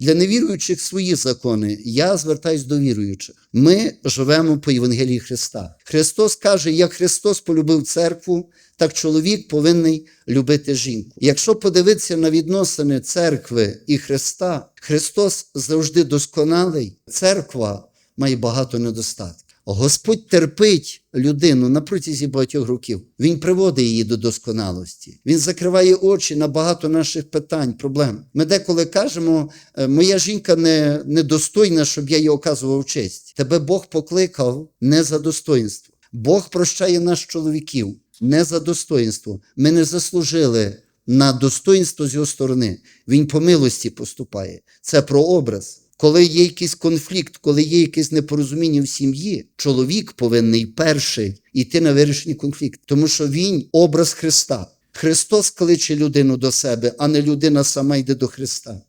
Для невіруючих свої закони. Я звертаюсь до віруючих. Ми живемо по Євангелії Христа. Христос каже, як Христос полюбив церкву, так чоловік повинен любити жінку. Якщо подивитися на відносини церкви і Христа, Христос завжди досконалий, церква має багато недостатків. Господь терпить людину на протязі багатьох років. Він приводить її до досконалості. Він закриває очі на багато наших питань, проблем. Ми деколи кажемо, «Е, моя жінка не, недостойна, щоб я їй оказував честь. Тебе Бог покликав не за достоинство. Бог прощає нас чоловіків не за достоинство. Ми не заслужили на достоинство з його сторони. Він по милості поступає. Це про образ. Коли є якийсь конфлікт, коли є якесь непорозуміння в сім'ї, чоловік повинен перший йти на вирішення конфлікту, тому що він образ Христа. Христос кличе людину до себе, а не людина сама йде до Христа.